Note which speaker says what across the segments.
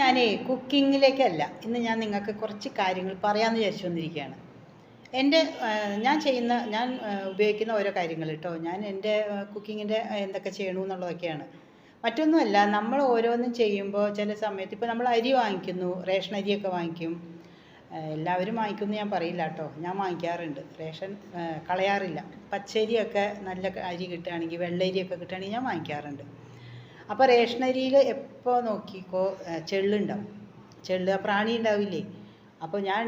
Speaker 1: ഞാനേ കുക്കിങ്ങിലേക്കല്ല. ഇന്ന് ഞാൻ നിങ്ങൾക്ക് കുറച്ച് കാര്യങ്ങൾ പറയാമെന്ന് വിചാരിച്ചു വന്നിരിക്കുകയാണ്. എന്റെ ഞാൻ ചെയ്യുന്ന ഞാൻ ഉപയോഗിക്കുന്ന ഓരോ കാര്യങ്ങൾ കേട്ടോ. ഞാൻ എന്റെ കുക്കിങ്ങിന്റെ എന്തൊക്കെ ചെയ്യണു എന്നുള്ളതൊക്കെയാണ്. മറ്റൊന്നുമല്ല നമ്മൾ ഓരോന്നും ചെയ്യുമ്പോൾ ചില സമയത്ത് ഇപ്പോൾ നമ്മൾ അരി വാങ്ങിക്കുന്നു റേഷൻ അരിയൊക്കെ വാങ്ങിക്കും. എല്ലാവരും വാങ്ങിക്കുമെന്ന് ഞാൻ പറയില്ല കേട്ടോ. ഞാൻ വാങ്ങിക്കാറുണ്ട്. റേഷൻ കളയാറില്ല. പച്ചരിയൊക്കെ നല്ല അരി കിട്ടുകയാണെങ്കിൽ വെള്ളരിയൊക്കെ കിട്ടുകയാണെങ്കിൽ ഞാൻ വാങ്ങിക്കാറുണ്ട്. അപ്പോൾ റേഷനരിയിൽ എപ്പോൾ നോക്കിക്കോ ചെള്ളുണ്ടാവും. ചെള്ള് ആ പ്രാണി ഉണ്ടാവില്ലേ അപ്പോൾ ഞാൻ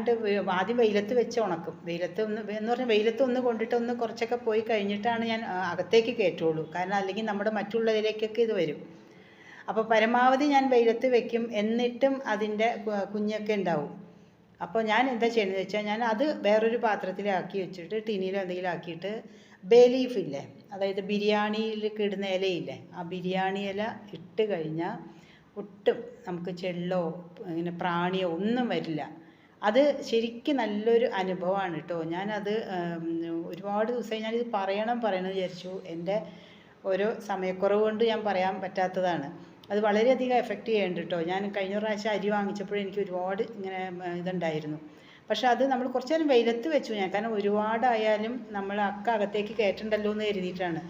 Speaker 1: ആദ്യം വെയിലത്ത് വെച്ച് ഉണക്കും. വെയിലത്ത് ഒന്ന് എന്ന് പറഞ്ഞാൽ വെയിലത്ത് ഒന്ന് കൊണ്ടിട്ട് ഒന്ന് കുറച്ചൊക്കെ പോയി കഴിഞ്ഞിട്ടാണ് ഞാൻ അകത്തേക്ക് കയറ്റുള്ളൂ കാരണം അല്ലെങ്കിൽ നമ്മുടെ മറ്റുള്ളതിലേക്കൊക്കെ ഇത് വരും. അപ്പോൾ പരമാവധി ഞാൻ വെയിലത്ത് വെക്കും. എന്നിട്ടും അതിന്റെ കുഞ്ഞൊക്കെ ഉണ്ടാവും. അപ്പോൾ ഞാൻ എന്താ ചെയ്യുന്നത് വെച്ചാൽ ഞാൻ അത് വേറൊരു പാത്രത്തിലാക്കി വെച്ചിട്ട് ടിന്നിലോ എന്തെങ്കിലും ആക്കിയിട്ട് ബേ ലീഫ് ഇല്ലേ അതായത് ബിരിയാണിയിൽ ഇടുന്ന ഇലയില്ലേ ആ ബിരിയാണി ഇല ഇട്ട് കഴിഞ്ഞാൽ ഒട്ടും നമുക്ക് ചെള്ളോ ഇങ്ങനെ പ്രാണിയോ ഒന്നും വരില്ല. അത് ശരിക്കും നല്ലൊരു അനുഭവമാണ് കേട്ടോ ഞാനത് ഒരുപാട് ദിവസമായി ഞാനിത് പറയണം പറയണം വിചാരിച്ചു. എന്റെ ഓരോ സമയക്കുറവ് കൊണ്ട് ഞാൻ പറയാൻ പറ്റാത്തതാണ്. അത് വളരെയധികം എഫക്റ്റ് ചെയ്യുന്നുണ്ട് കേട്ടോ ഞാൻ കഴിഞ്ഞ പ്രാവശ്യം അരി വാങ്ങിച്ചപ്പോഴും എനിക്ക് ഒരുപാട് ഇങ്ങനെ ഇതുണ്ടായിരുന്നു. പക്ഷെ അത് നമ്മൾ കുറച്ച് നേരം വെയിലത്ത് വെച്ചു ഞാൻ. കാരണം ഒരുപാടായാലും നമ്മൾ അക്ക അകത്തേക്ക് കയറ്റണ്ടല്ലോ എന്ന് കരുതിയിട്ടാണ്.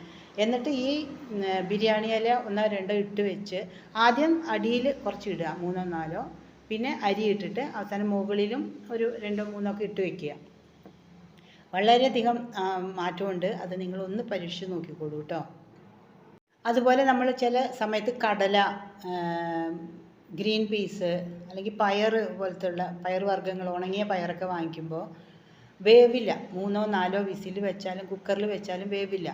Speaker 1: എന്നിട്ട് ഈ ബിരിയാണി ഇല ഒന്നോ രണ്ടോ ഇട്ട് വെച്ച് ആദ്യം അടിയിൽ കുറച്ച് ഇടുക മൂന്നോ നാലോ. പിന്നെ അരി ഇട്ടിട്ട് അവസാനം മുകളിലും ഒരു രണ്ടോ മൂന്നോ ഒക്കെ ഇട്ട് വെക്കുക. വളരെയധികം മാറ്റമുണ്ട്. അത് നിങ്ങളൊന്ന് പരീക്ഷിച്ച് നോക്കിക്കോളൂ കേട്ടോ അതുപോലെ നമ്മൾ ചില സമയത്ത് കടല ഗ്രീൻ പീസ് അല്ലെങ്കിൽ പയർ പോലത്തുള്ള പയർ വർഗങ്ങൾ ഉണങ്ങിയ പയറൊക്കെ വാങ്ങിക്കുമ്പോൾ വേവില്ല. മൂന്നോ നാലോ വിസിൽ വെച്ചാലും കുക്കറിൽ വെച്ചാലും വേവില്ല.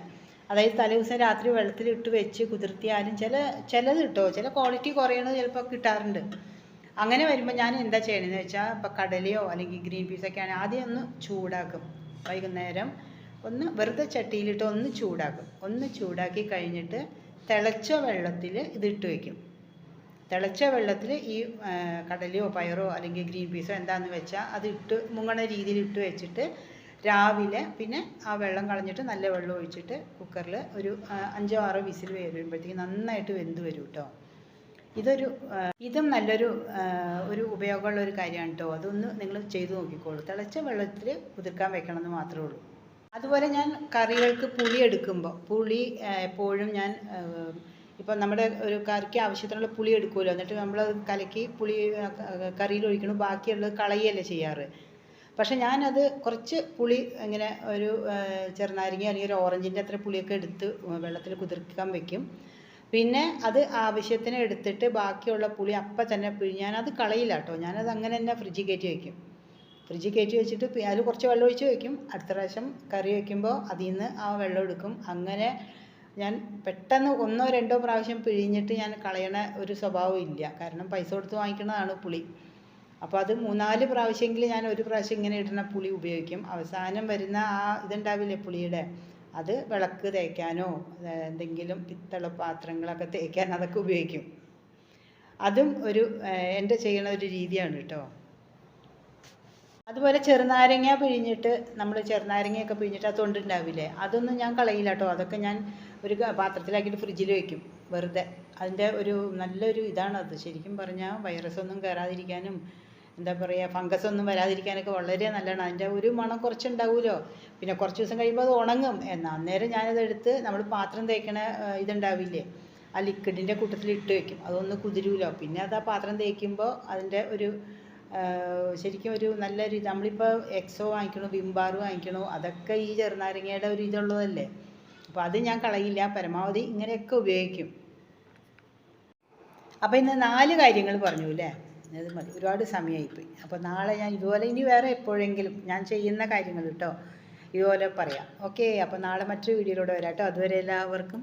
Speaker 1: അതായത് തലേ ദിവസം രാത്രി വെള്ളത്തിൽ ഇട്ട് വെച്ച് കുതിർത്തിയാലും ചില ചിലത് കിട്ടോ. ചില ക്വാളിറ്റി കുറയണത് ചിലപ്പോൾ കിട്ടാറുണ്ട്. അങ്ങനെ വരുമ്പോൾ ഞാൻ എന്താ ചെയ്യണമെന്ന് വെച്ചാൽ ഇപ്പോൾ കടലയോ അല്ലെങ്കിൽ ഗ്രീൻ പീസൊക്കെ ആണെങ്കിൽ ആദ്യം ഒന്ന് ചൂടാക്കും. വൈകുന്നേരം ഒന്ന് വെറുതെ ചട്ടിയിലിട്ട് ഒന്ന് ചൂടാക്കും. ഒന്ന് ചൂടാക്കി കഴിഞ്ഞിട്ട് തിളച്ച വെള്ളത്തിൽ ഇതിട്ട് വയ്ക്കും തിളച്ച വെള്ളത്തിൽ ഈ കടലയോ പയറോ അല്ലെങ്കിൽ ഗ്രീൻ പീസോ എന്താണെന്ന് വെച്ചാൽ അത് ഇട്ട് മുങ്ങണ രീതിയിൽ ഇട്ട് വെച്ചിട്ട് രാവിലെ പിന്നെ ആ വെള്ളം കളഞ്ഞിട്ട് നല്ല വെള്ളം ഒഴിച്ചിട്ട് കുക്കറിൽ ഒരു അഞ്ചോ ആറോ വിസിൽ വരുമ്പോഴത്തേക്ക് നന്നായിട്ട് വെന്ത് വരും കേട്ടോ ഇതൊരു ഇതും നല്ലൊരു ഒരു ഉപയോഗമുള്ള ഒരു കാര്യമാണ് കേട്ടോ അതൊന്ന് നിങ്ങൾ ചെയ്തു നോക്കിക്കോളൂ. തിളച്ച വെള്ളത്തിൽ കുതിർക്കാൻ വെക്കണം എന്ന് മാത്രമേ ഉള്ളൂ. അതുപോലെ ഞാൻ കറികൾക്ക് പുളി എടുക്കുമ്പോൾ പുളി എപ്പോഴും ഞാൻ ഇപ്പം നമ്മുടെ ഒരു കറിക്ക് ആവശ്യത്തിനുള്ള പുളി എടുക്കുമല്ലോ എന്നിട്ട് നമ്മൾ കലക്കി പുളി കറിയിൽ ഒഴിക്കണം ബാക്കിയുള്ളത് കളയുകയല്ലേ ചെയ്യാറ്. പക്ഷെ ഞാനത് കുറച്ച് പുളി ഇങ്ങനെ ഒരു ചെറുനാരങ്ങ അല്ലെങ്കിൽ ഒരു ഓറഞ്ചിന്റെ അത്ര പുളിയൊക്കെ എടുത്ത് വെള്ളത്തിൽ കുതിർക്കാൻ വെക്കും. പിന്നെ അത് ആവശ്യത്തിന് എടുത്തിട്ട് ബാക്കിയുള്ള പുളി അപ്പം തന്നെ പിഴി ഞാനത് കളയില്ല കേട്ടോ ഞാനത് അങ്ങനെ തന്നെ ഫ്രിഡ്ജിൽ കയറ്റി വയ്ക്കും ഫ്രിഡ്ജിൽ കയറ്റി വെച്ചിട്ട് അതിൽ കുറച്ച് വെള്ളം ഒഴിച്ച് വെക്കും അടുത്ത പ്രാവശ്യം കറി വയ്ക്കുമ്പോൾ അതിൽ നിന്ന് ആ വെള്ളം എടുക്കും. അങ്ങനെ ഞാൻ പെട്ടെന്ന് ഒന്നോ രണ്ടോ പ്രാവശ്യം പിഴിഞ്ഞിട്ട് ഞാൻ കളയണ ഒരു സ്വഭാവം ഇല്ല. കാരണം പൈസ കൊടുത്ത് വാങ്ങിക്കുന്നതാണ് പുളി. അപ്പോൾ അത് മൂന്നാൽ പ്രാവശ്യമെങ്കിലും ഞാൻ ഒരു പ്രാവശ്യം ഇങ്ങനെ ഇടുന്ന പുളി ഉപയോഗിക്കും. അവസാനം വരുന്ന ആ ഇതുണ്ടാവില്ലേ പുളിയുടെ? അത് വിളക്ക് തേക്കാനോ എന്തെങ്കിലും പിത്തള പാത്രങ്ങളൊക്കെ തേക്കാൻ അതൊക്കെ ഉപയോഗിക്കും. അതും ഒരു എന്റെ ചെയ്യണ ഒരു രീതിയാണ് കേട്ടോ അതുപോലെ ചെറുനാരങ്ങ പിഴിഞ്ഞിട്ട് നമ്മൾ ചെറുനാരങ്ങയൊക്കെ പിഴിഞ്ഞിട്ട് ആ തൊണ്ടുണ്ടാവില്ലേ? അതൊന്നും ഞാൻ കളയില്ല കേട്ടോ അതൊക്കെ ഞാൻ ഒരു പാത്രത്തിലാക്കിയിട്ട് ഫ്രിഡ്ജിൽ വെക്കും. വെറുതെ. അതിന്റെ ഒരു നല്ലൊരു ഇതാണത് ശരിക്കും പറഞ്ഞാൽ വൈറസ് ഒന്നും കയറാതിരിക്കാനും എന്താ പറയുക ഫംഗസ് ഒന്നും വരാതിരിക്കാനൊക്കെ വളരെ നല്ലതാണ്. അതിന്റെ ഒരു മണം കുറച്ചുണ്ടാവുമല്ലോ പിന്നെ കുറച്ച് ദിവസം കഴിയുമ്പോൾ അത് ഉണങ്ങും. എന്നാൽ അന്നേരം ഞാനത് എടുത്ത് നമ്മൾ പാത്രം തേക്കണ ഇതുണ്ടാവില്ലേ? ആ ലിക്വിഡിന്റെ കൂട്ടത്തിൽ ഇട്ട് വെക്കും. അതൊന്ന് കുതിരൂലോ? പിന്നെ അത് ആ പാത്രം തേക്കുമ്പോൾ അതിന്റെ ഒരു ശരിക്കും ഒരു നല്ലൊരു ഇത്. നമ്മളിപ്പോൾ എക്സോ വാങ്ങിക്കണു ബിംബാർ വാങ്ങിക്കണു അതൊക്കെ ഈ ചെറുനാരങ്ങയുടെ ഒരു ഇതുള്ളതല്ലേ? അപ്പോൾ അത് ഞാൻ കളയില്ല പരമാവധി ഇങ്ങനെയൊക്കെ ഉപയോഗിക്കും. അപ്പോൾ ഇന്ന് നാല് കാര്യങ്ങൾ പറഞ്ഞു അല്ലേ? അത് മതി. ഒരുപാട് സമയമായിപ്പോയി അപ്പോൾ നാളെ ഞാൻ ഇതുപോലെ ഇനി വേറെ എപ്പോഴെങ്കിലും ഞാൻ ചെയ്യുന്ന കാര്യങ്ങൾ കേട്ടോ ഇതുപോലെ പറയാം. ഓക്കെ അപ്പോൾ നാളെ മറ്റൊരു വീഡിയോയിലൂടെ വരാം കേട്ടോ. അതുവരെ എല്ലാവർക്കും